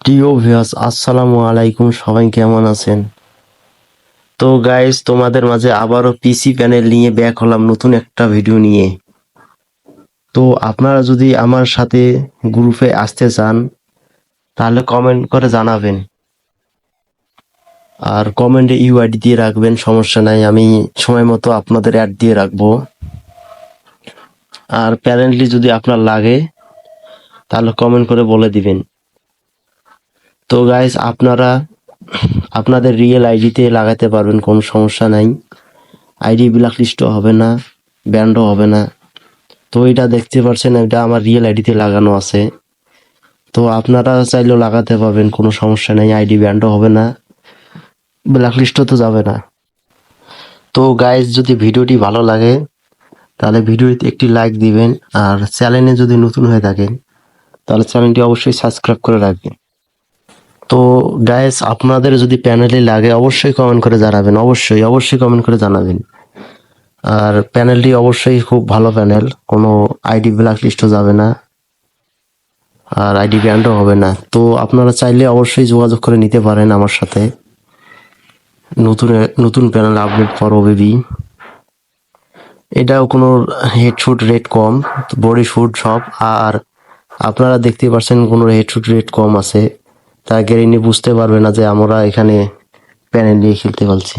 প্রিয় ভিউয়ার্স আসসালামু আলাইকুম, সবাই কেমন আছেন? তো গাইস তোমাদের মাঝে আবারও পিসি প্যানেল নিয়ে ব্যাক হলাম নতুন একটা ভিডিও নিয়ে। তো আপনারা যদি আমার সাথে গ্রুপে আসতে চান, তাহলে কমেন্ট করে জানাবেন। আর কমেন্টে ইউআইডি দিয়ে রাখবেন, সমস্যা নাই, আমি সময় মতো আপনাদের অ্যাড দিয়ে রাখব। আর প্যারেন্টলি যদি আপনার লাগে, তাহলে কমেন্ট করে বলে দিবেন। তো গাইস আপনারা, আপনাদের রিয়েল আইডিতে লাগাতে পারবেন, কোনো সমস্যা নাই। আইডি ব্ল্যাক লিস্টও হবে না ব্যান্ডও হবে না। তো এটা দেখতে পাচ্ছেন এটা আমার রিয়েল আইডিতে লাগানো আছে। তো আপনারা চাইলেও লাগাতে পারবেন, কোনো সমস্যা নেই আইডি ব্যান্ডও হবে না ব্ল্যাক লিস্টও তো যাবে না। তো গাইস যদি ভিডিওটি ভালো লাগে, তাহলে ভিডিওতে একটি লাইক দিবেন, আর চ্যানেলে যদি নতুন হয়ে থাকেন, তাহলে চ্যানেলটি অবশ্যই সাবস্ক্রাইব করে রাখবেন। তো গাইস আপনাদের যদি প্যানেলে লাগে, অবশ্যই কমেন্ট করে জানাবেন, অবশ্যই অবশ্যই কমেন্ট করে জানাবেন। আর প্যানেলটি অবশ্যই খুব ভালো প্যানেল কোনো আইডি ব্ল্যাক লিস্টও যাবে না, আর আইডি ব্যান্ডও হবে না। তো আপনারা চাইলে অবশ্যই যোগাযোগ করে নিতে পারেন আমার সাথে। নতুন নতুন প্যানেল আপডেট করো বেবি এটাও কোনো হেডশুট রেট কম বডি শুট সব, আর আপনারা দেখতে পাচ্ছেন কোনো হেডশুট রেট কম আছে। তা গেরিনি বুঝতে পারবে না যে আমরা এখানে প্যানেল নিয়ে খেলতে পারছি।